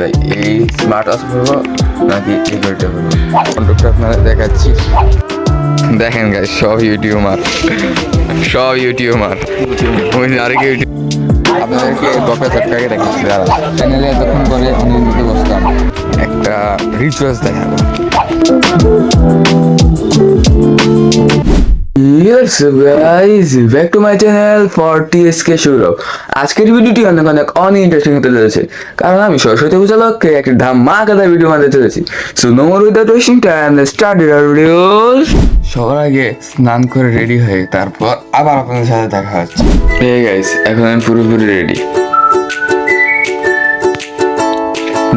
ভাই? এই smart watch নাকি এই ঘড়িটা করব আপনাদের দেখাচ্ছি। দেখেন গাই সব ইউটিউবার। সব ইউটিউবার। আরেক ইউটিউব আপনাদেরকে বকরা চটকাকে দেখাচ্ছি দাঁড়া চ্যানেলে এতক্ষণ পরে আমি দিতে বসতাম, একটা রিচুয়ালস দেখাবো। Yes guys, back to my channel for TSK Shurov. আজকের ভিডিওটি অনেক অনেক অনেক ইন্টারেস্টিং হতে চলেছে। কারণ আমি সরস্বতী পূজালক্ষে একটা ধামাকাদার ভিডিও বানাতে চলেছি। So no more without wasting time start your videos সবার আগে স্নান করে রেডি হয়ে তারপর আবার আপনাদের সাথে দেখা হচ্ছে। এই গাইস এখন আমি পুরোপুরি রেডি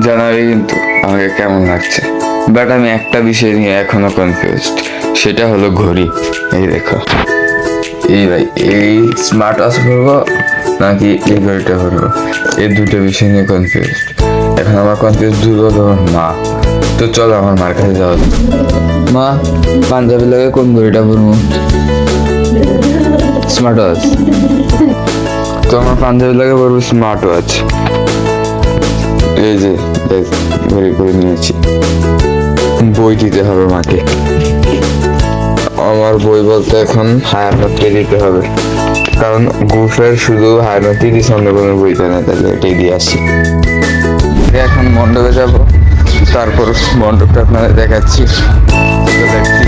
জানাবে কিন্তু আমাকে কেমন লাগছে? বাট আমি একটা বিষয় নিয়ে এখনও কনফিউজড সেটা হলো ঘড়ি। এই দেখো। এই ভাই, এই স্মার্ট ওয়াচ করব নাকি এই ঘড়িটা করব এই দুটো বিষয় নিয়ে কনফিউজড এখন আমার কনফিউজ দূর হলো মা। তো চলো আমার মার কাছে যাওয়া। মা পাঞ্জাবি লাগে কোন ঘড়িটা পরবো? স্মার্ট ওয়াচ তো আমার পাঞ্জাবি লাগে পরবো স্মার্ট ওয়াচ এই যে ঘড়ি করে নিয়েছি। বই দিতে হবে মাকে। আমার বই বলতে এখন হায়ার নোটকে দিতে হবে। কারণ গ্রুপের শুধু অন্য কোনো বই জানে তাহলে এটাই দিয়ে আসি এখন মণ্ডপে যাব, তারপর মণ্ডপটা আপনাদের দেখাচ্ছি। দেখছি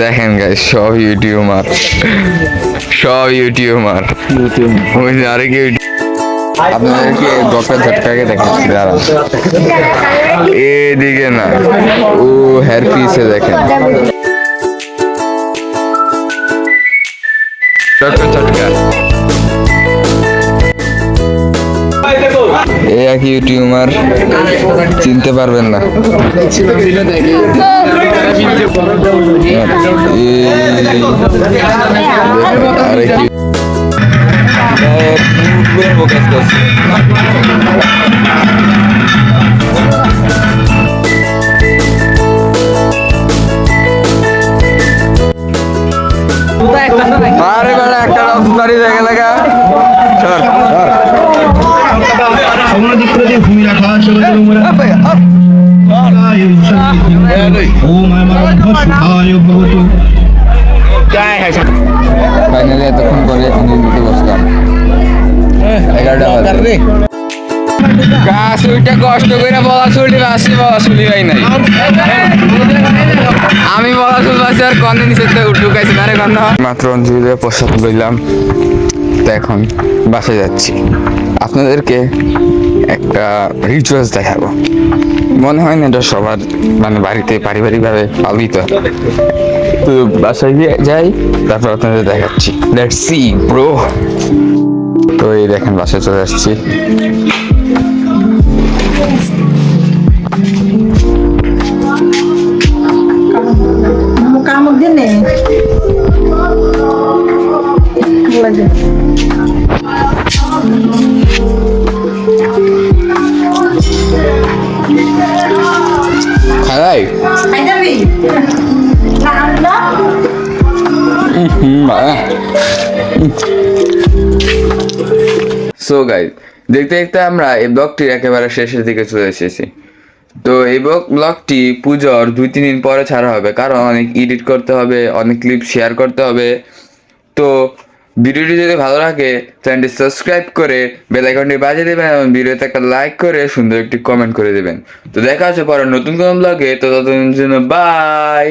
দেখেন গাই সব ইউটিউবার। সব ইউটিউবার। ওই আরেক ইউটিউব আপনাদেরকে বকরা ঝটকাকে দেখাচ্ছি দাঁড়া এদিকে না, ও হেয়ার পিসে দেখেন। ডক্টর ঝটকা। এ এক ইউটিউবার, চিনতে পারবেন না। ফোকাস করছি আরে বেড়া একটা রস বাড়ি দেখে লাগা ভূমি রাখা ভবতু ফাইনালি এতক্ষণ বসলাম এগারোটা বাজে। গাছ উইটা কষ্ট করে বলা চুলটি বাসি বলা চুলি নাই। আমি বলা চুল বাসি আর কন্দে নিচে ঢুকাইছি না রে কন্দ মাত্র অঞ্জলিতে প্রসাদ লইলাম। তো এখন বাসে যাচ্ছি। আপনাদেরকে একটা রিচুয়ালস দেখাবো। মনে হয় না এটা সবার মানে বাড়িতে পারিবারিকভাবে পালিত। তো বাসায় গিয়ে যাই তারপর আপনাদের দেখাচ্ছি। লেটস সি ব্রো তো এই দেখেন বাসায় চলে আসছি। কামড় দিনে সো গাইজ দেখতে দেখতে আমরা এই ব্লগটির একেবারে শেষের দিকে চলে এসেছি। তো এই ব্লগটি পুজোর দুই, তিন দিন পরে ছাড়া হবে, কারণ অনেক এডিট করতে হবে, অনেক ক্লিপ শেয়ার করতে হবে। তো ভিডিওটি যদি ভালো লাগে, চ্যানেলটি সাবস্ক্রাইব করে বেল আইকনটি বাজিয়ে দেবেন এবং ভিডিওতে একটা লাইক করে সুন্দর একটি কমেন্ট করে দেবেন। তো দেখা হচ্ছে পরে নতুন কোনো ব্লগে, তো ততদিন জন্য বাই